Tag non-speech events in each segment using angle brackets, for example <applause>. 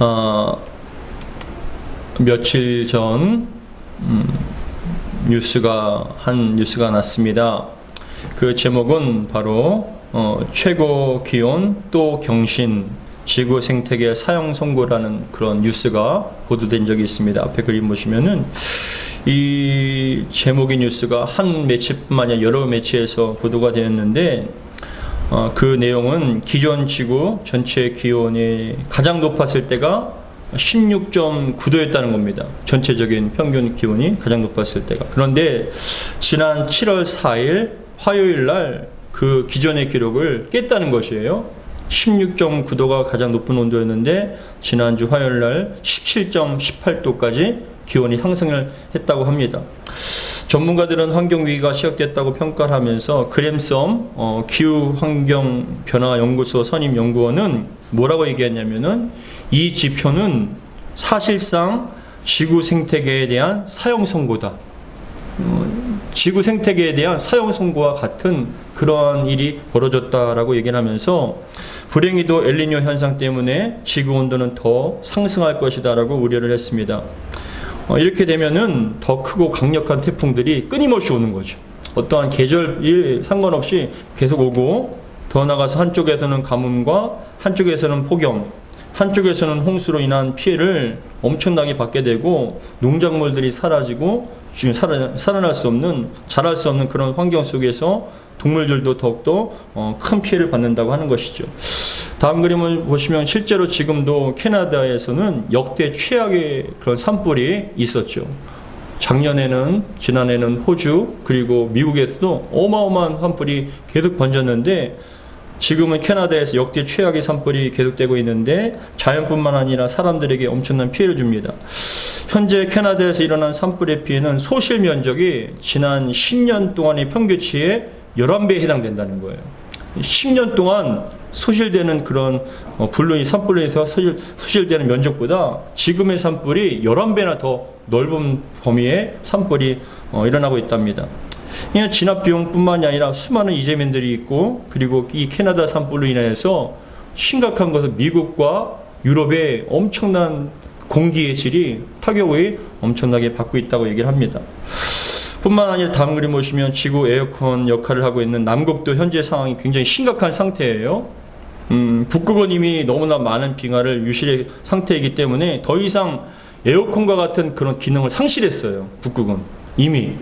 어, 며칠 전 음, 뉴스가 한 뉴스가 났습니다. 그 제목은 바로 어, 최고 기온 또 경신 지구 생태계 사형 선고라는 그런 뉴스가 보도된 적이 있습니다. 앞에 그림 보시면은 이 제목의 뉴스가 한 매체뿐만 아니라 여러 매체에서 보도가 되었는데 어, 그 내용은 기존 지구 전체 기온이 가장 높았을 때가 16.9도였다는 겁니다. 전체적인 평균 기온이 가장 높았을 때가. 그런데 지난 7월 4일 화요일 날 그 기존의 기록을 깼다는 것이에요. 16.9도가 가장 높은 온도였는데 지난주 화요일 날 17.18도까지 기온이 상승을 했다고 합니다. 전문가들은 환경 위기가 시작됐다고 평가를 하면서 그램섬 어, 기후 환경 변화 연구소 선임 연구원은 뭐라고 얘기했냐면은 이 지표는 사실상 지구 생태계에 대한 사형 선고다. 어, 지구 생태계에 대한 사형 선고와 같은 그러한 일이 벌어졌다라고 얘기를 하면서 불행히도 엘니뇨 현상 때문에 지구 온도는 더 상승할 것이다라고 우려를 했습니다. 어, 이렇게 되면은 더 크고 강력한 태풍들이 끊임없이 오는 거죠. 어떠한 계절이 상관없이 계속 오고 더 나가서 한쪽에서는 가뭄과 한쪽에서는 폭염, 한쪽에서는 홍수로 인한 피해를 엄청나게 받게 되고 농작물들이 사라지고 지금 살아, 살아날 수 없는 자랄 수 없는 그런 환경 속에서 동물들도 더욱더 어, 큰 피해를 받는다고 하는 것이죠. 다음 그림을 보시면 실제로 지금도 캐나다에서는 역대 최악의 그런 산불이 있었죠. 작년에는 지난해는 호주 그리고 미국에서도 어마어마한 산불이 계속 번졌는데 지금은 캐나다에서 역대 최악의 산불이 계속되고 있는데 자연뿐만 아니라 사람들에게 엄청난 피해를 줍니다. 현재 캐나다에서 일어난 산불의 피해는 소실 면적이 지난 10년 동안의 평균치의 11배에 해당된다는 거예요. 10년 동안 소실되는 그런 어, 불로 이 산불로 인해서 소실, 소실되는 면적보다 지금의 산불이 11배나 더 넓은 범위의 산불이 어, 일어나고 있답니다. 그냥 진압 비용뿐만이 아니라 수많은 이재민들이 있고 그리고 이 캐나다 산불로 인해서 심각한 것은 미국과 유럽의 엄청난 공기의 질이 타격을 엄청나게 받고 있다고 얘기를 합니다. 뿐만 아니라 다음 그림 보시면 지구 에어컨 역할을 하고 있는 남극도 현재 상황이 굉장히 심각한 상태예요. 음, 북극은 이미 너무나 많은 빙하를 유실의 상태이기 때문에 더 이상 에어컨과 같은 그런 기능을 상실했어요. 북극은 이미.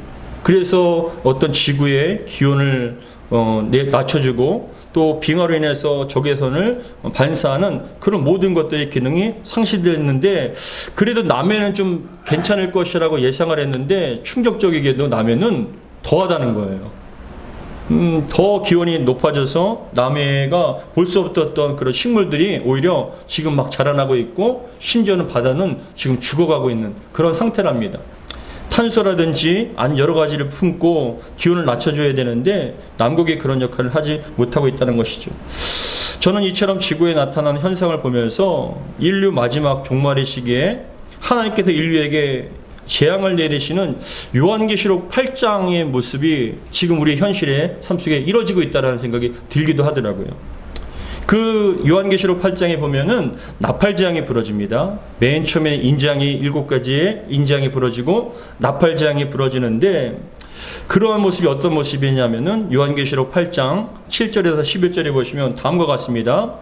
그래서 어떤 지구의 기온을 어, 내- 낮춰주고 또 빙하로 인해서 적외선을 반사하는 그런 모든 것들의 기능이 상실됐는데 그래도 남해는 좀 괜찮을 것이라고 예상을 했는데 충격적이게도 남해는 더하다는 거예요. 음, 더 기온이 높아져서 남해가 볼 수 없었던 그런 식물들이 오히려 지금 막 자라나고 있고 심지어는 바다는 지금 죽어가고 있는 그런 상태랍니다. 탄소라든지 안 여러 가지를 품고 기온을 낮춰줘야 되는데 남극이 그런 역할을 하지 못하고 있다는 것이죠. 저는 이처럼 지구에 나타난 현상을 보면서 인류 마지막 종말의 시기에 하나님께서 인류에게 재앙을 내리시는 요한계시록 8장의 모습이 지금 우리 현실의 삶 속에 이루어지고 있다는 생각이 들기도 하더라고요. 그 요한계시록 8장에 보면은 나팔재앙이 부러집니다. 맨 처음에 인장이 일곱 가지의 인장이 부러지고 나팔재앙이 부러지는데 그러한 모습이 어떤 모습이냐면은 요한계시록 8장 7절에서 11절에 보시면 다음과 같습니다.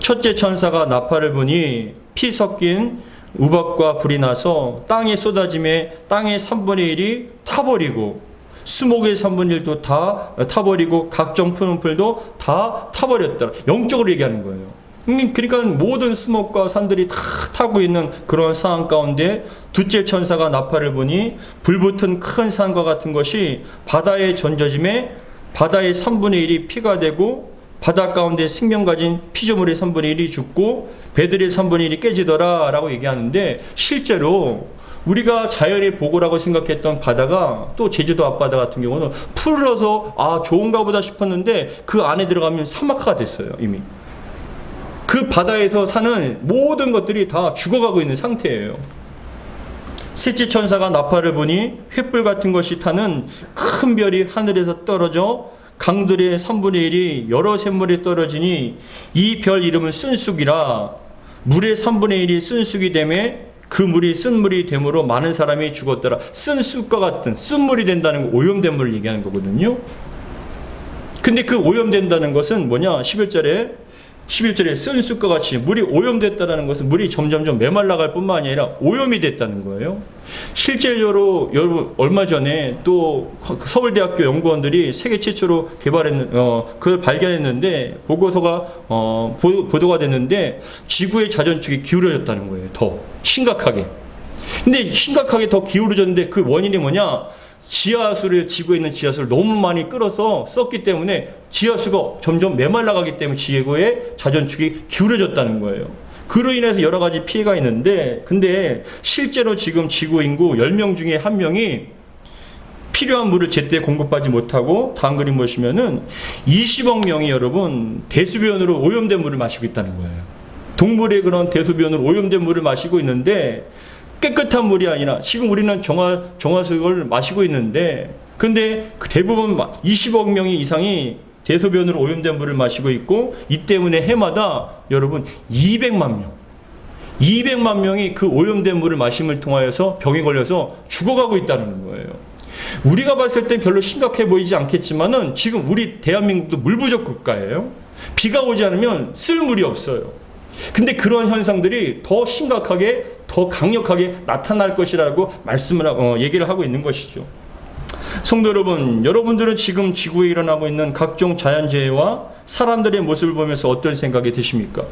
첫째 천사가 나팔을 부니 피 섞인 우박과 불이 나서 땅에 쏟아짐에 땅의 3분의 1이 타버리고 수목의 3분의 1도 다 타버리고 각종 푸른 풀도 다 타버렸다. 영적으로 얘기하는 거예요. 음, 그러니까 모든 수목과 산들이 다 타고 있는 그런 상황 가운데 둘째 천사가 나팔을 보니 불붙은 큰 산과 같은 것이 바다에 던져짐에 바다의 3분의 1이 피가 되고 바다 가운데 생명 가진 피조물의 3분의 1이 죽고 배들의 3분의 1이 깨지더라 라고 얘기하는데 실제로 우리가 자연의 보고라고 생각했던 바다가 또 제주도 앞바다 같은 경우는 푸르러서 아 좋은가 보다 싶었는데 그 안에 들어가면 사막화가 됐어요 이미. 그 바다에서 사는 모든 것들이 다 죽어가고 있는 상태예요. 셋째 천사가 나팔을 보니 횃불 같은 것이 타는 큰 별이 하늘에서 떨어져 강들의 3분의 1이 여러 샘물에 떨어지니 이 별 이름은 쓴쑥이라 물의 3분의 1이 쓴수기 때문에 그 물이 쓴 물이 됨으로 많은 사람이 죽었더라. 쓴 쑥과 같은 쓴 물이 된다는 거 오염된 물을 얘기하는 거거든요. 근데 그 오염된다는 것은 뭐냐? 11절에 11절에 쓴 쑥과 같이 물이 오염됐다는 것은 물이 점점점 메말라갈 뿐만 아니라 오염이 됐다는 거예요. 실제로 여러분 얼마 전에 또 서울대학교 연구원들이 세계 최초로 개발했는 어 그걸 발견했는데 보고서가 어 보, 보도가 됐는데 지구의 자전축이 기울어졌다는 거예요. 더 심각하게. 근데 심각하게 더 기울어졌는데 그 원인이 뭐냐? 지하수를 지구에 있는 지하수를 너무 많이 끌어서 썼기 때문에 지하수가 점점 메말라가기 때문에 지구의 자전축이 기울어졌다는 거예요. 그로 인해서 여러 가지 피해가 있는데 근데 실제로 지금 지구 인구 10명 중에 한 명이 필요한 물을 제때 공급하지 못하고 다음 그림 보시면은 20억 명이 여러분 대수변으로 오염된 물을 마시고 있다는 거예요. 동물의 그런 대수변으로 오염된 물을 마시고 있는데 깨끗한 물이 아니라 지금 우리는 정화 정화수를 마시고 있는데 근데 그 대부분 20억 명이 이상이 대소변으로 오염된 물을 마시고 있고 이 때문에 해마다 여러분 200만 명 200만 명이 그 오염된 물을 마심을 통하여서 병에 걸려서 죽어가고 있다는 거예요. 우리가 봤을 땐 별로 심각해 보이지 않겠지만은 지금 우리 대한민국도 물 부족 국가예요. 비가 오지 않으면 쓸 물이 없어요. 근데 그런 현상들이 더 심각하게 더 강력하게 나타날 것이라고 말씀을 어, 얘기를 하고 있는 것이죠. 성도 여러분, 여러분들은 지금 지구에 일어나고 있는 각종 자연재해와 사람들의 모습을 보면서 어떤 생각이 드십니까?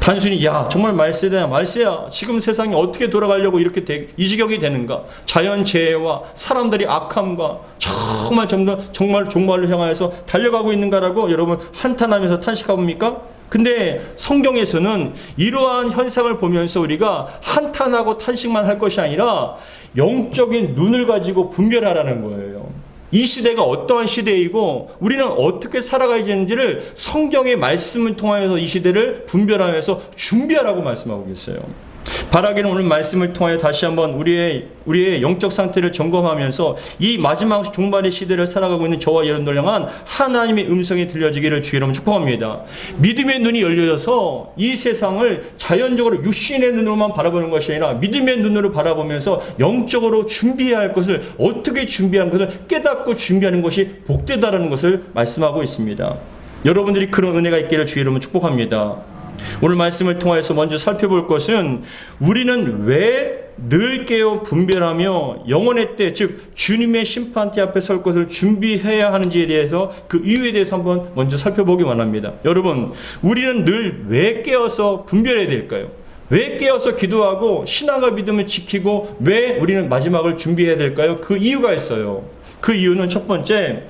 단순히 야 정말 말세다 말세야 지금 세상이 어떻게 돌아가려고 이렇게 되, 이 지경이 되는가 자연재해와 사람들이 악함과 정말 정말 정말 종말을 향하여서 달려가고 있는가라고 여러분 한탄하면서 탄식합니까? 근데 성경에서는 이러한 현상을 보면서 우리가 한탄하고 탄식만 할 것이 아니라 영적인 눈을 가지고 분별하라는 거예요. 이 시대가 어떠한 시대이고 우리는 어떻게 살아가야 되는지를 성경의 말씀을 통하여서 이 시대를 분별하면서 준비하라고 말씀하고 계세요. 바라기는 오늘 말씀을 통하여 다시 한번 우리의 우리의 영적 상태를 점검하면서 이 마지막 종말의 시대를 살아가고 있는 저와 여러분들 향한 하나님의 음성이 들려지기를 주의 이름 축복합니다. 믿음의 눈이 열려져서 이 세상을 자연적으로 육신의 눈으로만 바라보는 것이 아니라 믿음의 눈으로 바라보면서 영적으로 준비해야 할 것을 어떻게 준비한 것을 깨닫고 준비하는 것이 복되다라는 것을 말씀하고 있습니다. 여러분들이 그런 은혜가 있기를 주의 이름으로 축복합니다. 오늘 말씀을 통해서 먼저 살펴볼 것은 우리는 왜 늘 깨어 분별하며 영원의 때, 즉 주님의 심판대 앞에 설 것을 준비해야 하는지에 대해서 그 이유에 대해서 한번 먼저 살펴보기 원합니다. 여러분, 우리는 늘 왜 깨어서 분별해야 될까요? 왜 깨어서 기도하고 신앙과 믿음을 지키고 왜 우리는 마지막을 준비해야 될까요? 그 이유가 있어요. 그 이유는 첫 번째,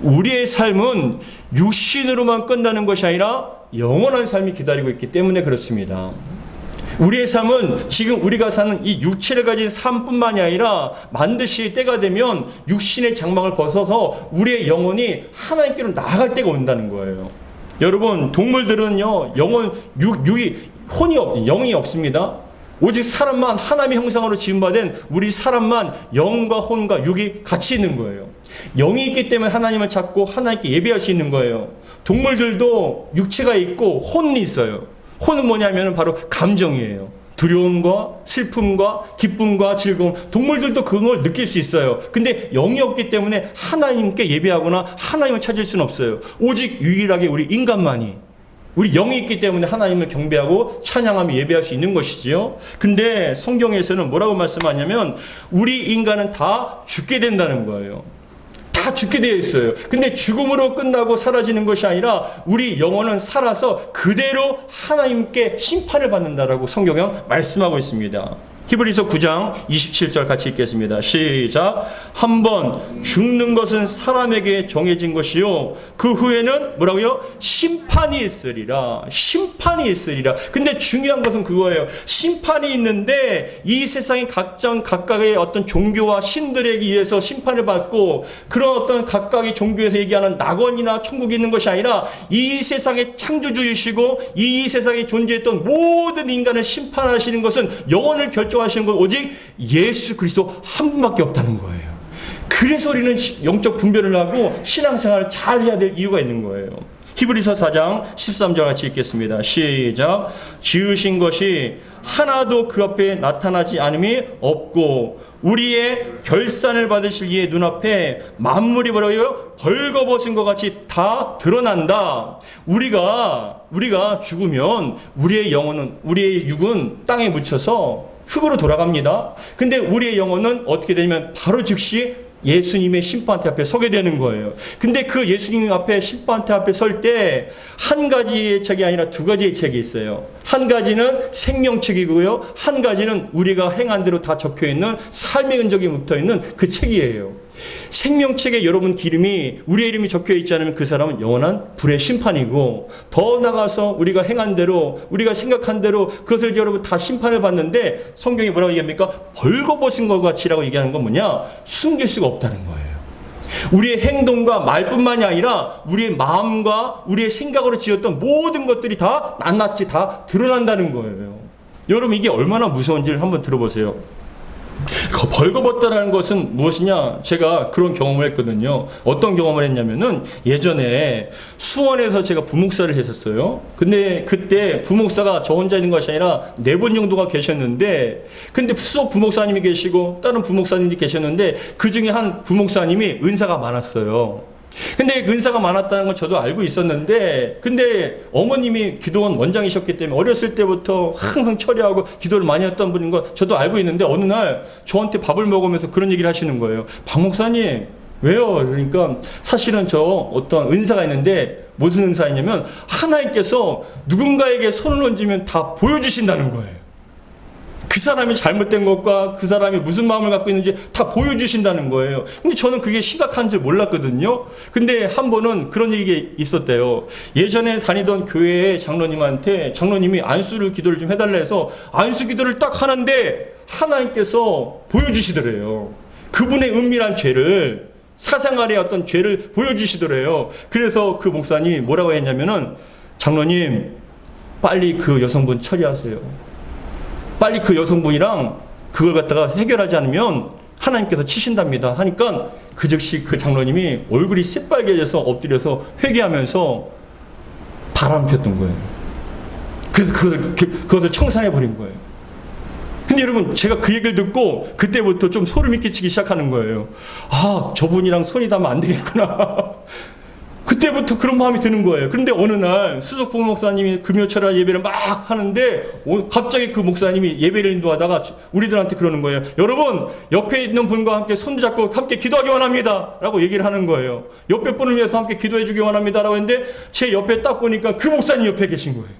우리의 삶은 육신으로만 끝나는 것이 아니라 영원한 삶이 기다리고 있기 때문에 그렇습니다. 우리의 삶은 지금 우리가 사는 이 육체를 가진 삶뿐만이 아니라 반드시 때가 되면 육신의 장막을 벗어서 우리의 영혼이 하나님께로 나아갈 때가 온다는 거예요. 여러분, 동물들은요, 영혼, 육, 육이, 혼이 없, 영이 없습니다. 오직 사람만 하나님의 형상으로 지음받은 우리 사람만 영과 혼과 육이 같이 있는 거예요. 영이 있기 때문에 하나님을 찾고 하나님께 예배할 수 있는 거예요. 동물들도 육체가 있고 혼이 있어요. 혼은 뭐냐면 바로 감정이에요. 두려움과 슬픔과 기쁨과 즐거움 동물들도 그걸 느낄 수 있어요. 근데 영이 없기 때문에 하나님께 예배하거나 하나님을 찾을 수는 없어요. 오직 유일하게 우리 인간만이 우리 영이 있기 때문에 하나님을 경배하고 찬양하며 예배할 수 있는 것이지요. 근데 성경에서는 뭐라고 말씀하냐면 우리 인간은 다 죽게 된다는 거예요. 다 죽게 되어 있어요. 근데 죽음으로 끝나고 사라지는 것이 아니라 우리 영혼은 살아서 그대로 하나님께 심판을 받는다라고 성경은 말씀하고 있습니다. 히브리서 9장 27절 같이 읽겠습니다. 시작. 한 번 죽는 것은 사람에게 정해진 것이요. 그 후에는 뭐라고요? 심판이 있으리라. 심판이 있으리라. 근데 중요한 것은 그거예요. 심판이 있는데 이 세상의 각장 각각의 어떤 종교와 신들에 의해서 심판을 받고 그런 어떤 각각의 종교에서 얘기하는 낙원이나 천국이 있는 것이 아니라 이 세상의 창조주이시고 이 세상에 존재했던 모든 인간을 심판하시는 것은 영혼을 결정 하시는 건 오직 예수 그리스도 한 분밖에 없다는 거예요. 그래서 우리는 영적 분별을 하고 신앙생활을 잘 해야 될 이유가 있는 거예요. 히브리서 4장 13절 같이 읽겠습니다. 시작. 지으신 것이 하나도 그 앞에 나타나지 않음이 없고 우리의 결산을 받으실 이의 눈앞에 만물이 벌어요 벌거벗은 것 같이 다 드러난다. 우리가 우리가 죽으면 우리의 영혼은 우리의 육은 땅에 묻혀서 흙으로 돌아갑니다. 근데 우리의 영혼은 어떻게 되냐면 바로 즉시 예수님의 심판대 앞에 서게 되는 거예요. 근데 그 예수님 앞에 심판대 앞에 설 때 한 가지의 책이 아니라 두 가지의 책이 있어요. 한 가지는 생명책이고요. 한 가지는 우리가 행한 대로 다 적혀 있는 삶의 흔적이 묻어 있는 그 책이에요. 생명책에 여러분 기름이 우리의 이름이 적혀 있지 않으면 그 사람은 영원한 불의 심판이고 더 나가서 우리가 행한 대로 우리가 생각한 대로 그것을 여러분 다 심판을 받는데 성경이 뭐라고 얘기합니까? 벌거벗은 것 같이라고 얘기하는 건 뭐냐? 숨길 수가 없다는 거예요. 우리의 행동과 말뿐만이 아니라 우리의 마음과 우리의 생각으로 지었던 모든 것들이 다 낱낱이 다 드러난다는 거예요. 여러분 이게 얼마나 무서운지를 한번 들어보세요. 그 벌거벗다라는 것은 무엇이냐? 제가 그런 경험을 했거든요. 어떤 경험을 했냐면은 예전에 수원에서 제가 부목사를 했었어요. 근데 그때 부목사가 저 혼자 있는 것이 아니라 네 분 정도가 계셨는데, 근데 수석 부목사님이 계시고 다른 부목사님이 계셨는데 그 중에 한 부목사님이 은사가 많았어요. 근데 은사가 많았다는 건 저도 알고 있었는데, 근데 어머님이 기도원 원장이셨기 때문에 어렸을 때부터 항상 처리하고 기도를 많이 했던 분인 거 저도 알고 있는데, 어느 날 저한테 밥을 먹으면서 그런 얘기를 하시는 거예요. 박 목사님, 왜요? 그러니까 사실은 저 어떤 은사가 있는데, 무슨 은사이냐면, 하나님께서 누군가에게 손을 얹으면 다 보여주신다는 거예요. 그 사람이 잘못된 것과 그 사람이 무슨 마음을 갖고 있는지 다 보여주신다는 거예요. 근데 저는 그게 심각한 줄 몰랐거든요. 근데 한 번은 그런 얘기가 있었대요. 예전에 다니던 교회의 장로님한테 장로님이 안수를 기도를 좀 해달라 해서 안수 기도를 딱 하는데 하나님께서 보여주시더래요. 그분의 은밀한 죄를 사생활의 어떤 죄를 보여주시더래요. 그래서 그 목사님 뭐라고 했냐면은 장로님 빨리 그 여성분 처리하세요. 빨리 그 여성분이랑 그걸 갖다가 해결하지 않으면 하나님께서 치신답니다. 하니까 그 즉시 그 장로님이 얼굴이 새빨개져서 엎드려서 회개하면서 바람 폈던 거예요. 그래서 그것을, 그- 그것을 청산해 버린 거예요. 근데 여러분, 제가 그 얘기를 듣고 그때부터 좀 소름이 끼치기 시작하는 거예요. 아, 저분이랑 손이 닿으면 안 되겠구나. 그때부터 그런 마음이 드는 거예요. 그런데 어느 날 수석 부모 목사님이 금요철야 예배를 막 하는데 오- 갑자기 그 목사님이 예배를 인도하다가 우리들한테 그러는 거예요. 여러분 옆에 있는 분과 함께 손잡고 함께 기도하기 원합니다 라고 얘기를 하는 거예요. 옆에 분을 위해서 함께 기도해 주기 원합니다 라고 했는데 제 옆에 딱 보니까 그 목사님 옆에 계신 거예요.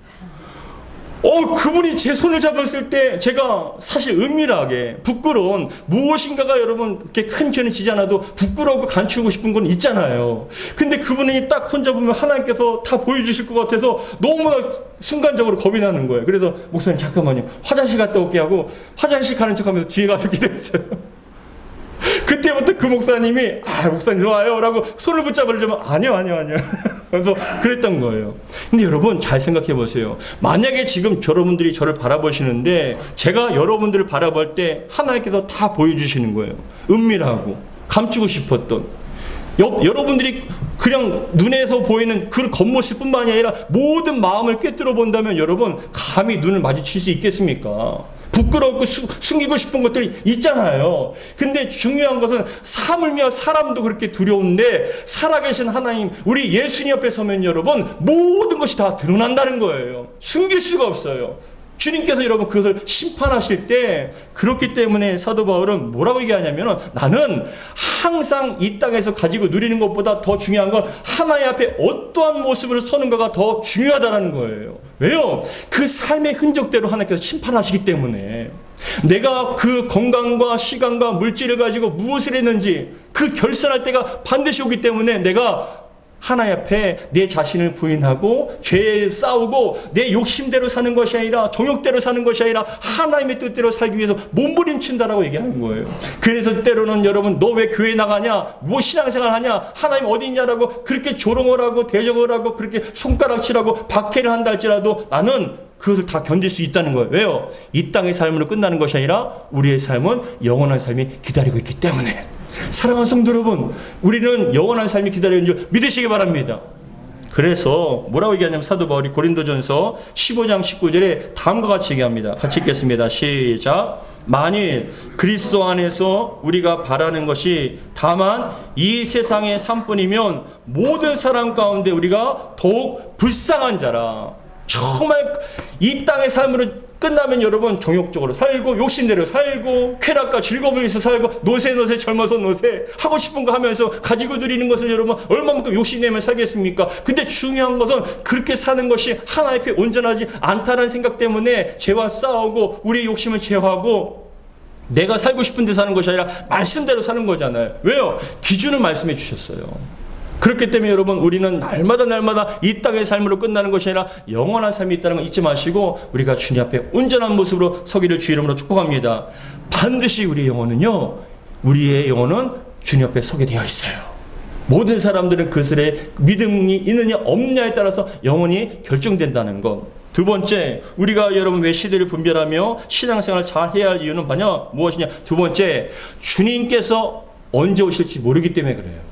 어, 그분이 제 손을 잡았을 때 제가 사실 은밀하게 부끄러운 무엇인가가 여러분 이렇게 큰 죄는 지지 않아도 부끄러우고 간추고 싶은 건 있잖아요. 근데 그분이 딱 손잡으면 하나님께서 다 보여주실 것 같아서 너무나 순간적으로 겁이 나는 거예요. 그래서 목사님 잠깐만요. 화장실 갔다 올게 하고 화장실 가는 척 하면서 뒤에 가서 <laughs> 기도했어요. <laughs> 그때부터 그 목사님이 아 목사님 일로 와요 라고 손을 붙잡으려면 아니요 아니요 아니요. <laughs> 그래서 그랬던 거예요. 근데 여러분 잘 생각해 보세요. 만약에 지금 여러분들이 저를 바라보시는데 제가 여러분들을 바라볼 때 하나님께서 다 보여주시는 거예요. 은밀하고 감추고 싶었던 여, 여러분들이 그냥 눈에서 보이는 그 겉모습뿐만이 아니라 모든 마음을 꿰뚫어 본다면 여러분 감히 눈을 마주칠 수 있겠습니까? 부끄럽고 수- 숨기고 싶은 것들이 있잖아요. 근데 중요한 것은 사물며 사람도 그렇게 두려운데 살아계신 하나님, 우리 예수님 옆에 서면 여러분 모든 것이 다 드러난다는 거예요. 숨길 수가 없어요. 주님께서 여러분 그것을 심판하실 때 그렇기 때문에 사도 바울은 뭐라고 얘기하냐면 나는 항상 이 땅에서 가지고 누리는 것보다 더 중요한 건 하나님 앞에 어떠한 모습으로 서는가가 더 중요하다는 거예요. 왜요? 그 삶의 흔적대로 하나님께서 심판하시기 때문에 내가 그 건강과 시간과 물질을 가지고 무엇을 했는지 그 결산할 때가 반드시 오기 때문에 내가 하나님 앞에 내 자신을 부인하고 죄에 싸우고 내 욕심대로 사는 것이 아니라 정욕대로 사는 것이 아니라 하나님의 뜻대로 살기 위해서 몸부림친다라고 얘기하는 거예요. 그래서 때로는 여러분 너 왜 교회 나가냐? 뭐 신앙생활 하냐? 하나님 어디 있냐라고 그렇게 조롱을 하고 대적을 하고 그렇게 손가락질하고 박해를 한다 할지라도 나는 그것을 다 견딜 수 있다는 거예요. 왜요? 이 땅의 삶으로 끝나는 것이 아니라 우리의 삶은 영원한 삶이 기다리고 있기 때문에. 사랑하는 성도 여러분, 우리는 영원한 삶이 기다리는 줄 믿으시기 바랍니다. 그래서 뭐라고 얘기하냐면 사도 바울이 고린도전서 15장 19절에 다음과 같이 얘기합니다. 같이 읽겠습니다. 시작. 만일 그리스도 안에서 우리가 바라는 것이 다만 이 세상의 삶뿐이면 모든 사람 가운데 우리가 더욱 불쌍한 자라. 정말 이 땅의 삶으로 끝나면 여러분 정욕적으로 살고 욕심대로 살고 쾌락과 즐거움을 위해서 살고 노세 노세 젊어서 노세 하고 싶은 거 하면서 가지고 드리는 것을 여러분 얼마만큼 욕심내면 살겠습니까? 근데 중요한 것은 그렇게 사는 것이 하나님 앞에 온전하지 않다는 생각 때문에 죄와 싸우고 우리의 욕심을 제어하고 내가 살고 싶은 데 사는 것이 아니라 말씀대로 사는 거잖아요. 왜요? 기준을 말씀해 주셨어요. 그렇기 때문에 여러분 우리는 날마다 날마다 이 땅의 삶으로 끝나는 것이 아니라 영원한 삶이 있다는 걸 잊지 마시고 우리가 주님 앞에 온전한 모습으로 서기를 주 이름으로 축복합니다. 반드시 우리의 영혼은요. 우리의 영혼은 주님 앞에 서게 되어 있어요. 모든 사람들은 그들의 믿음이 있느냐 없느냐에 따라서 영혼이 결정된다는 것. 두 번째, 우리가 여러분 왜 시대를 분별하며 신앙생활을 잘 해야 할 이유는 뭐냐? 무엇이냐? 두 번째, 주님께서 언제 오실지 모르기 때문에 그래요.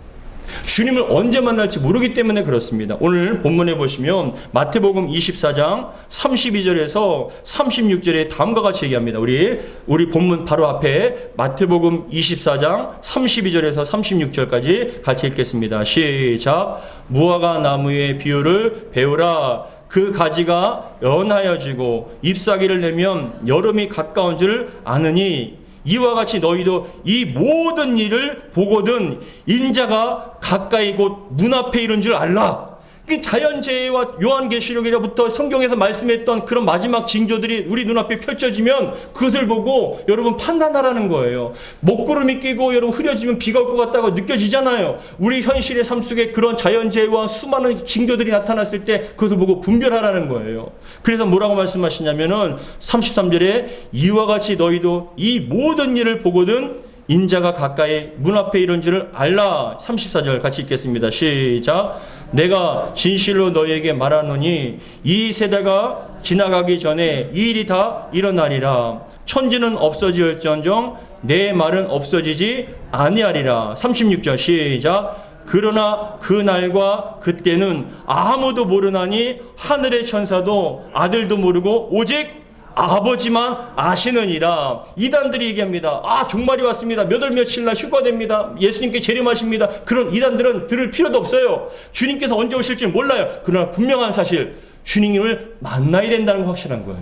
주님을 언제 만날지 모르기 때문에 그렇습니다. 오늘 본문에 보시면 마태복음 24장 32절에서 36절에 다음과 같이 얘기합니다. 우리 우리 본문 바로 앞에 마태복음 24장 32절에서 36절까지 같이 읽겠습니다. 시작. 무화과 나무의 비유를 배우라. 그 가지가 연하여지고 잎사귀를 내면 여름이 가까운 줄 아느니 이와 같이 너희도 이 모든 일을 보거든 인자가 가까이 곧 눈앞에 이른 줄 알라. 그 자연재해와 요한계시록이로부터 성경에서 말씀했던 그런 마지막 징조들이 우리 눈앞에 펼쳐지면 그것을 보고 여러분 판단하라는 거예요. 먹구름이 끼고 여러분 흐려지면 비가 올 것 같다고 느껴지잖아요. 우리 현실의 삶 속에 그런 자연재해와 수많은 징조들이 나타났을 때 그것을 보고 분별하라는 거예요. 그래서 뭐라고 말씀하시냐면은 33절에 이와 같이 너희도 이 모든 일을 보거든 인자가 가까이 문 앞에 이런 줄을 알라. 34절 같이 읽겠습니다. 시작. 내가 진실로 너에게 말하노니 이 세대가 지나가기 전에 이 일이 다 일어나리라. 천지는 없어질전정 내 말은 없어지지 아니하리라. 36절 시작. 그러나 그 날과 그때는 아무도 모르나니 하늘의 천사도 아들도 모르고 오직 아버지만 아시느니라. 이단들이 얘기합니다. 아, 종말이 왔습니다. 몇 월 며칠 날 휴가됩니다. 예수님께 재림하십니다. 그런 이단들은 들을 필요도 없어요. 주님께서 언제 오실지 몰라요. 그러나 분명한 사실, 주님을 만나야 된다는 거 확실한 거예요.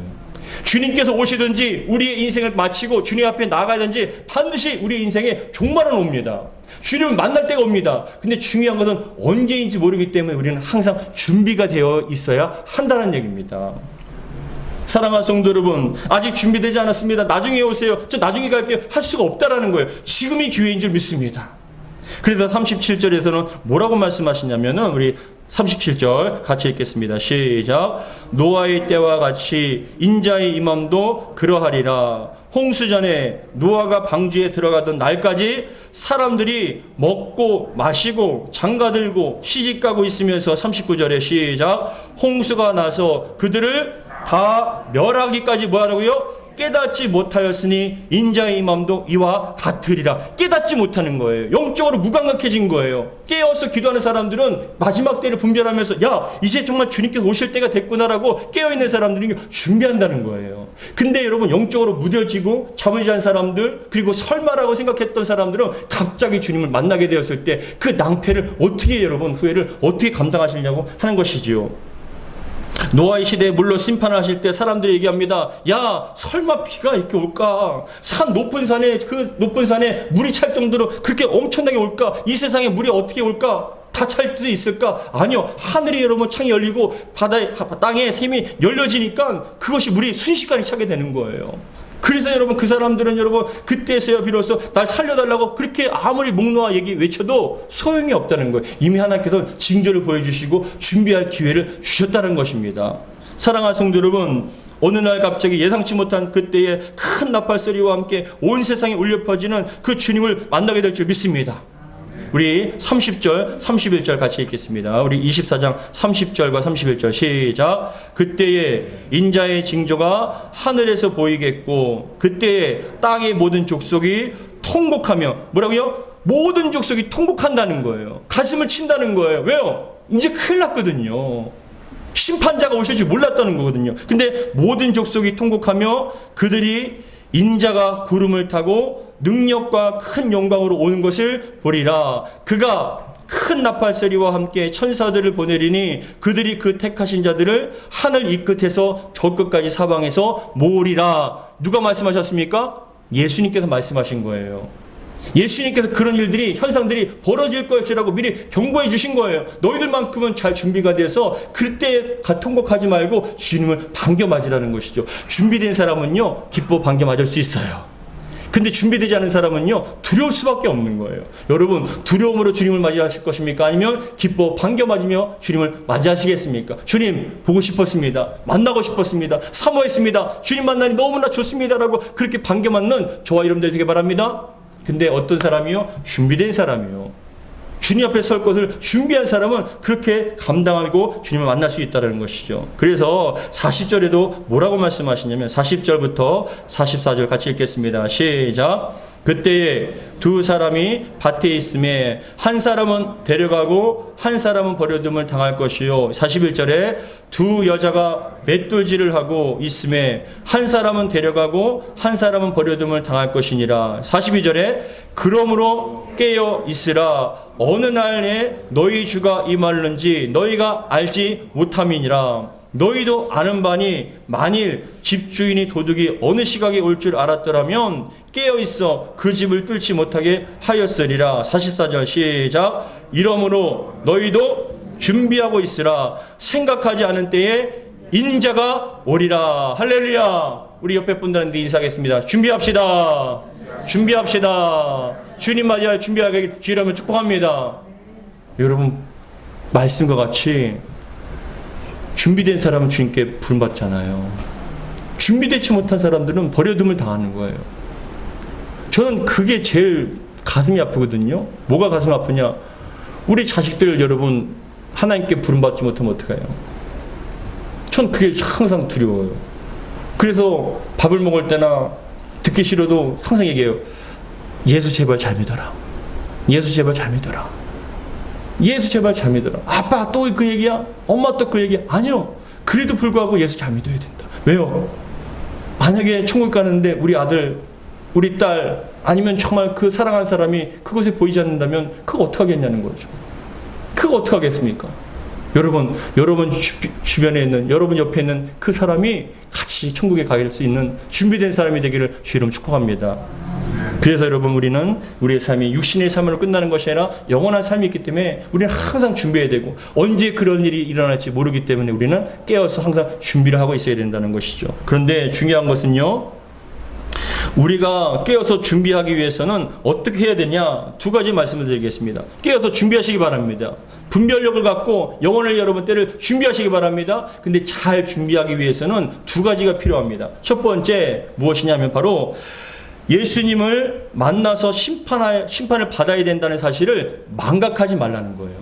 주님께서 오시든지 우리의 인생을 마치고 주님 앞에 나가야든지 반드시 우리 인생에 종말은 옵니다. 주님을 만날 때가 옵니다. 근데 중요한 것은 언제인지 모르기 때문에 우리는 항상 준비가 되어 있어야 한다는 얘기입니다. 사랑하는 성도 여러분, 아직 준비되지 않았습니다. 나중에 오세요. 저 나중에 갈게요. 할 수가 없다라는 거예요. 지금이 기회인 줄 믿습니다. 그래서 37절에서는 뭐라고 말씀하시냐면은 우리 37절 같이 읽겠습니다. 시작. 노아의 때와 같이 인자의 임함도 그러하리라. 홍수 전에 노아가 방주에 들어가던 날까지 사람들이 먹고 마시고 장가들고 시집가고 있으면서 39절에 시작. 홍수가 나서 그들을 다 멸하기까지 뭐하라고요? 깨닫지 못하였으니 인자의 마음도 이와 같으리라. 깨닫지 못하는 거예요. 영적으로 무감각해진 거예요. 깨어서 기도하는 사람들은 마지막 때를 분별하면서 야 이제 정말 주님께서 오실 때가 됐구나라고 깨어있는 사람들이 준비한다는 거예요. 근데 여러분 영적으로 무뎌지고 잠을 잔 사람들 그리고 설마라고 생각했던 사람들은 갑자기 주님을 만나게 되었을 때 그 낭패를 어떻게 여러분 후회를 어떻게 감당하시려고 하는 것이지요. 노아의 시대에 물로 심판을 하실 때 사람들이 얘기합니다. 야, 설마 비가 이렇게 올까? 산 높은 산에 그 높은 산에 물이 찰 정도로 그렇게 엄청나게 올까? 이 세상에 물이 어떻게 올까? 다 찰수 있을까? 아니요. 하늘이 여러분 창이 열리고 바다에 땅에 샘이 열려지니까 그것이 물이 순식간에 차게 되는 거예요. 그래서 여러분 그 사람들은 여러분 그때서야 비로소 날 살려달라고 그렇게 아무리 목 놓아 얘기 외쳐도 소용이 없다는 거예요. 이미 하나님께서 징조를 보여주시고 준비할 기회를 주셨다는 것입니다. 사랑하는 성도 여러분, 어느 날 갑자기 예상치 못한 그때의 큰 나팔 소리와 함께 온 세상에 울려 퍼지는 그 주님을 만나게 될 줄 믿습니다. 우리 30절, 31절 같이 읽겠습니다. 우리 24장 30절과 31절 시작. 그때에 인자의 징조가 하늘에서 보이겠고 그때에 땅의 모든 족속이 통곡하며 뭐라고요? 모든 족속이 통곡한다는 거예요. 가슴을 친다는 거예요. 왜요? 이제 큰일 났거든요. 심판자가 오실 줄 몰랐다는 거거든요. 근데 모든 족속이 통곡하며 그들이 인자가 구름을 타고 능력과 큰 영광으로 오는 것을 보리라. 그가 큰 나팔 소리와 함께 천사들을 보내리니 그들이 그 택하신 자들을 하늘 이 끝에서 저 끝까지 사방에서 모으리라. 누가 말씀하셨습니까? 예수님께서 말씀하신 거예요. 예수님께서 그런 일들이 현상들이 벌어질 것이라고 미리 경고해 주신 거예요. 너희들만큼은 잘 준비가 돼서 그때 가 통곡하지 말고 주님을 반겨 맞으라는 것이죠. 준비된 사람은요 기뻐 반겨 맞을 수 있어요. 근데 준비되지 않은 사람은요 두려울 수밖에 없는 거예요. 여러분 두려움으로 주님을 맞이하실 것입니까? 아니면 기뻐 반겨 맞으며 주님을 맞이하시겠습니까? 주님 보고 싶었습니다. 만나고 싶었습니다. 사모했습니다. 주님 만나니 너무나 좋습니다라고 그렇게 반겨 맞는 저와 여러분들 되게 바랍니다. 근데 어떤 사람이요? 준비된 사람이요. 주님 앞에 설 것을 준비한 사람은 그렇게 감당하고 주님을 만날 수 있다는 것이죠. 그래서 40절에도 뭐라고 말씀하시냐면 40절부터 44절 같이 읽겠습니다. 시작. 그때에 두 사람이 밭에 있음에 한 사람은 데려가고 한 사람은 버려둠을 당할 것이요. 41절에 두 여자가 맷돌질을 하고 있음에 한 사람은 데려가고 한 사람은 버려둠을 당할 것이니라. 42절에 그러므로 깨어 있으라. 어느 날에 너희 주가 임하는지 너희가 알지 못함이니라. 너희도 아는 바니 만일 집주인이 도둑이 어느 시각에 올 줄 알았더라면 깨어 있어 그 집을 뚫지 못하게 하였으리라. 44절 시작. 이러므로 너희도 준비하고 있으라. 생각하지 않은 때에 인자가 오리라. 할렐루야. 우리 옆에 분들한테 인사하겠습니다. 준비합시다. 준비합시다. 주님 맞이할 준비하게 주이라면 축복합니다. 여러분 말씀과 같이 준비된 사람은 주님께 부름받잖아요. 준비되지 못한 사람들은 버려둠을 당하는 거예요. 저는 그게 제일 가슴이 아프거든요. 뭐가 가슴 아프냐? 우리 자식들 여러분 하나님께 부름받지 못하면 어떡해요? 전 그게 항상 두려워요. 그래서 밥을 먹을 때나 듣기 싫어도 항상 얘기해요. 예수 제발 잘 믿어라. 예수 제발 잘 믿어라. 예수 제발 잘 믿어라. 아빠 또 그 얘기야? 엄마 또 그 얘기야? 아니요. 그래도 불구하고 예수 잘 믿어야 된다. 왜요? 만약에 천국 가는데 우리 아들, 우리 딸, 아니면 정말 그 사랑하는 사람이 그곳에 보이지 않는다면 그거 어떡하겠냐는 거죠. 그거 어떡하겠습니까? 여러분, 여러분 주, 주변에 있는, 여러분 옆에 있는 그 사람이 같이 천국에 갈수 있는 준비된 사람이 되기를 주 이름 축복합니다. 그래서 여러분 우리는 우리의 삶이 육신의 삶으로 끝나는 것이 아니라 영원한 삶이 있기 때문에 우리는 항상 준비해야 되고 언제 그런 일이 일어날지 모르기 때문에 우리는 깨어서 항상 준비를 하고 있어야 된다는 것이죠. 그런데 중요한 것은요. 우리가 깨어서 준비하기 위해서는 어떻게 해야 되냐 두 가지 말씀을 드리겠습니다. 깨어서 준비하시기 바랍니다. 분별력을 갖고 영혼을 여러분 때를 준비하시기 바랍니다. 근데 잘 준비하기 위해서는 두 가지가 필요합니다. 첫 번째 무엇이냐면 바로 예수님을 만나서 심판하, 심판을 받아야 된다는 사실을 망각하지 말라는 거예요.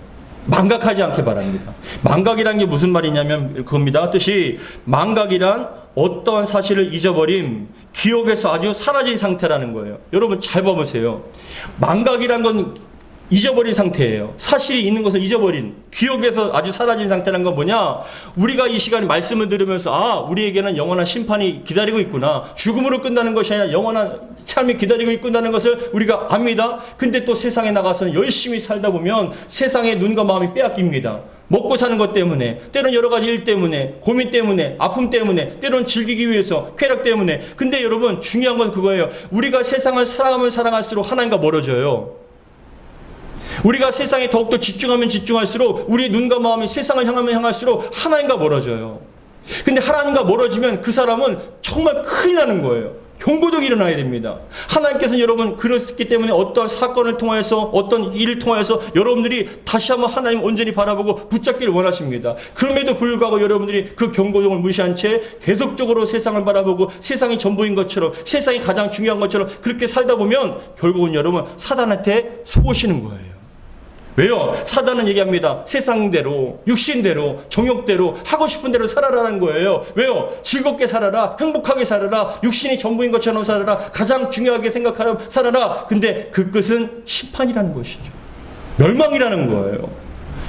망각하지 않게 바랍니다. 망각이란 게 무슨 말이냐면 그겁니다. 뜻이 망각이란 어떠한 사실을 잊어버림, 기억에서 아주 사라진 상태라는 거예요. 여러분 잘 봐보세요. 망각이란 건 잊어버린 상태예요. 사실이 있는 것을 잊어버린 기억에서 아주 사라진 상태란 건 뭐냐? 우리가 이 시간에 말씀을 들으면서 아 우리에게는 영원한 심판이 기다리고 있구나. 죽음으로 끝나는 것이 아니라 영원한 삶이 기다리고 있구나는 것을 우리가 압니다. 근데 또 세상에 나가서는 열심히 살다 보면 세상의 눈과 마음이 빼앗깁니다. 먹고 사는 것 때문에, 때론 여러 가지 일 때문에, 고민 때문에, 아픔 때문에, 때론 즐기기 위해서, 쾌락 때문에. 근데 여러분, 중요한 건 그거예요. 우리가 세상을 사랑하면 사랑할수록 하나님과 멀어져요. 우리가 세상에 더욱더 집중하면 집중할수록 우리의 눈과 마음이 세상을 향하면 향할수록 하나님과 멀어져요. 근데 하나님과 멀어지면 그 사람은 정말 큰일 나는 거예요. 경고독이 일어나야 됩니다. 하나님께서는 여러분 그렇기 때문에 어떤 사건을 통해서 어떤 일을 통해서 여러분들이 다시 한번 하나님 온전히 바라보고 붙잡기를 원하십니다. 그럼에도 불구하고 여러분들이 그 경고독을 무시한 채 계속적으로 세상을 바라보고 세상이 전부인 것처럼 세상이 가장 중요한 것처럼 그렇게 살다 보면 결국은 여러분 사단한테 속으시는 거예요. 왜요? 사단은 얘기합니다. 세상대로, 육신대로, 정욕대로, 하고 싶은 대로 살아라는 거예요. 왜요? 즐겁게 살아라, 행복하게 살아라, 육신이 전부인 것처럼 살아라, 가장 중요하게 생각하라, 살아라. 근데 그 끝은 심판이라는 것이죠. 멸망이라는 거예요.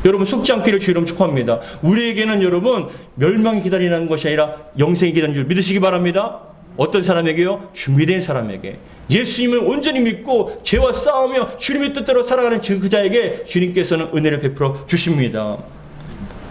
여러분 속지 않기를 주 이름 축복합니다. 우리에게는 여러분 멸망이 기다리는 것이 아니라 영생이 기다리는 줄 믿으시기 바랍니다. 어떤 사람에게요? 준비된 사람에게. 예수님을 온전히 믿고 죄와 싸우며 주님의 뜻대로 살아가는 그 자에게 주님께서는 은혜를 베풀어 주십니다.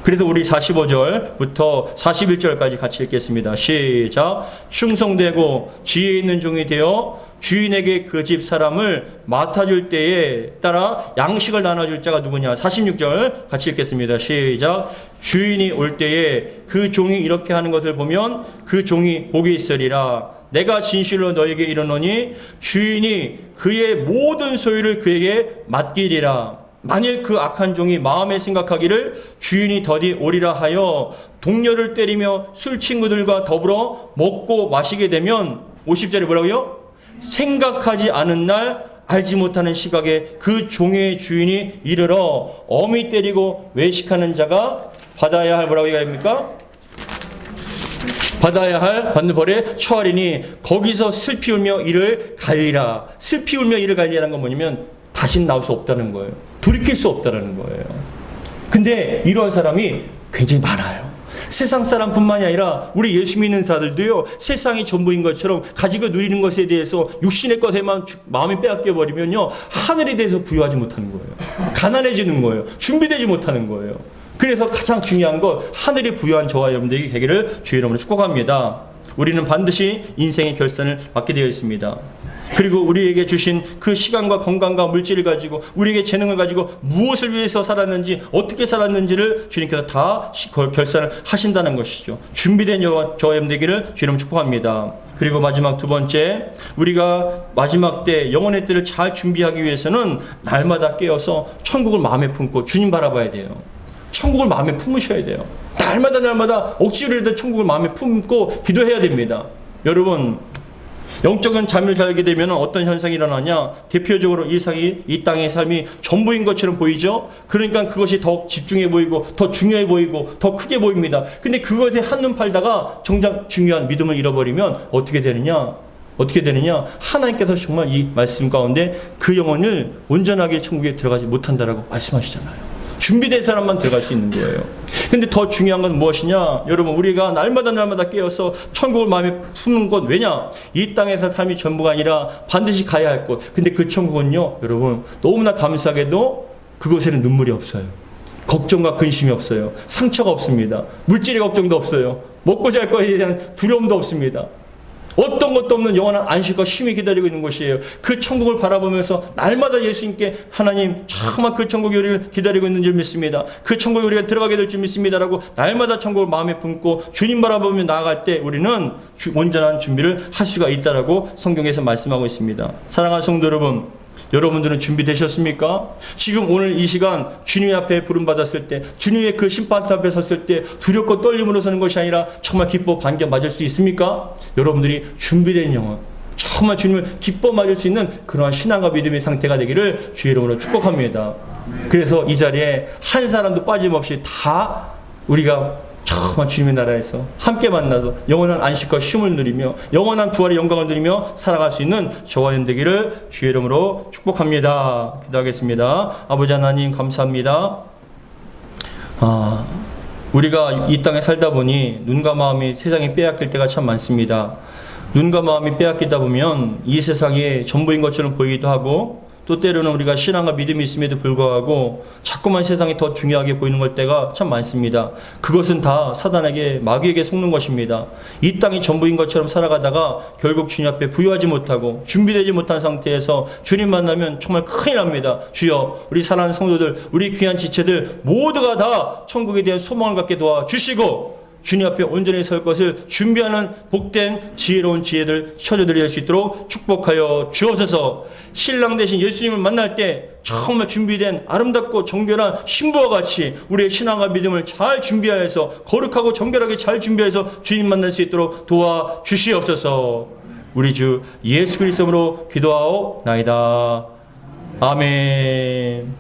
그래서 우리 45절부터 41절까지 같이 읽겠습니다. 시작. 충성되고 지혜 있는 종이 되어 주인에게 그 집 사람을 맡아줄 때에 따라 양식을 나눠줄 자가 누구냐? 46절 같이 읽겠습니다. 시작. 주인이 올 때에 그 종이 이렇게 하는 것을 보면 그 종이 복이 있으리라. 내가 진실로 너에게 이르노니 주인이 그의 모든 소유를 그에게 맡기리라. 만일 그 악한 종이 마음에 생각하기를 주인이 더디 오리라 하여 동료를 때리며 술 친구들과 더불어 먹고 마시게 되면 50절에 뭐라고요? 생각하지 않은 날 알지 못하는 시각에 그 종의 주인이 이르러 어미 때리고 외식하는 자가 받아야 할 뭐라고 얘기합니까? 받아야 할 받는 벌에 처하리니 거기서 슬피 울며 이를 갈리라. 슬피 울며 이를 갈리라는 건 뭐냐면 다신 나올 수 없다는 거예요. 돌이킬 수 없다는 거예요. 근데 이러한 사람이 굉장히 많아요. 세상 사람뿐만이 아니라 우리 예수 믿는 자들도요 세상이 전부인 것처럼 가지고 누리는 것에 대해서 육신의 것에만 주- 마음이 빼앗겨 버리면요 하늘에 대해서 부여하지 못하는 거예요. 가난해지는 거예요. 준비되지 못하는 거예요. 그래서 가장 중요한 것 하늘이 부여한 저와 여러분들에게 되기를 주의 이름으로 축복합니다. 우리는 반드시 인생의 결산을 받게 되어 있습니다 그리고 우리에게 주신 그 시간과 건강과 물질을 가지고 우리에게 재능을 가지고 무엇을 위해서 살았는지 어떻게 살았는지를 주님께서 다 결산을 하신다는 것이죠. 준비된 저와 여러분 되기를 주님 축복합니다. 그리고 마지막 두 번째 우리가 마지막 때 영혼의 때를 잘 준비하기 위해서는 날마다 깨어서 천국을 마음에 품고 주님 바라봐야 돼요. 천국을 마음에 품으셔야 돼요. 날마다 날마다 억지로라도 천국을 마음에 품고 기도해야 됩니다. 여러분 영적인 잠을 자게 되면 어떤 현상이 일어나냐? 대표적으로 이상이 이 땅의 삶이 전부인 것처럼 보이죠? 그러니까 그것이 더 집중해 보이고 더 중요해 보이고 더 크게 보입니다. 근데 그것에 한눈 팔다가 정작 중요한 믿음을 잃어버리면 어떻게 되느냐? 어떻게 되느냐? 하나님께서 정말 이 말씀 가운데 그 영혼을 온전하게 천국에 들어가지 못한다라고 말씀하시잖아요. 준비된 사람만 들어갈 수 있는 거예요. 근데 더 중요한 건 무엇이냐? 여러분, 우리가 날마다 날마다 깨어서 천국을 마음에 품는 것 왜냐? 이 땅에서 삶이 전부가 아니라 반드시 가야 할 곳. 근데 그 천국은요, 여러분, 너무나 감사하게도 그곳에는 눈물이 없어요. 걱정과 근심이 없어요. 상처가 없습니다. 물질의 걱정도 없어요. 먹고 잘 거에 대한 두려움도 없습니다. 어떤 것도 없는 영원한 안식과 쉼이 기다리고 있는 곳이에요. 그 천국을 바라보면서 날마다 예수님께 하나님 정말 그 천국이 우리를 기다리고 있는 줄 믿습니다. 그 천국에 우리가 들어가게 될 줄 믿습니다라고 날마다 천국을 마음에 품고 주님 바라보며 나아갈 때 우리는 주- 온전한 준비를 할 수가 있다라고 성경에서 말씀하고 있습니다. 사랑하는 성도 여러분, 여러분들은 준비되셨습니까? 지금 오늘 이 시간 주님 앞에 부름받았을 때, 주님의 그 심판 앞에 섰을 때 두렵고 떨림으로 서는 것이 아니라 정말 기뻐 반겨 맞을 수 있습니까? 여러분들이 준비된 영혼, 정말 주님을 기뻐 맞을 수 있는 그러한 신앙과 믿음의 상태가 되기를 주의 이름으로 축복합니다. 그래서 이 자리에 한 사람도 빠짐없이 다 우리가 정말 주님의 나라에서 함께 만나서 영원한 안식과 쉼을 누리며 영원한 부활의 영광을 누리며 살아갈 수 있는 저와 연 되기를 주의 이름으로 축복합니다. 기도하겠습니다. 아버지 하나님 감사합니다. 아, 우리가 이 땅에 살다 보니 눈과 마음이 세상에 빼앗길 때가 참 많습니다. 눈과 마음이 빼앗기다 보면 이 세상이 전부인 것처럼 보이기도 하고 또 때로는 우리가 신앙과 믿음이 있음에도 불구하고 자꾸만 세상이 더 중요하게 보이는 걸 때가 참 많습니다. 그것은 다 사단에게 마귀에게 속는 것입니다. 이 땅이 전부인 것처럼 살아가다가 결국 주님 앞에 부여하지 못하고 준비되지 못한 상태에서 주님 만나면 정말 큰일 납니다. 주여 우리 사랑하는 성도들 우리 귀한 지체들 모두가 다 천국에 대한 소망을 갖게 도와 주시고 주님 앞에 온전히 설 것을 준비하는 복된 지혜로운 지혜들 쳐줘드릴 수 있도록 축복하여 주옵소서. 신랑 대신 예수님을 만날 때 정말 준비된 아름답고 정결한 신부와 같이 우리의 신앙과 믿음을 잘 준비하여서 거룩하고 정결하게 잘 준비해서 주님 만날 수 있도록 도와 주시옵소서. 우리 주 예수 그리스도로 기도하옵나이다. 아멘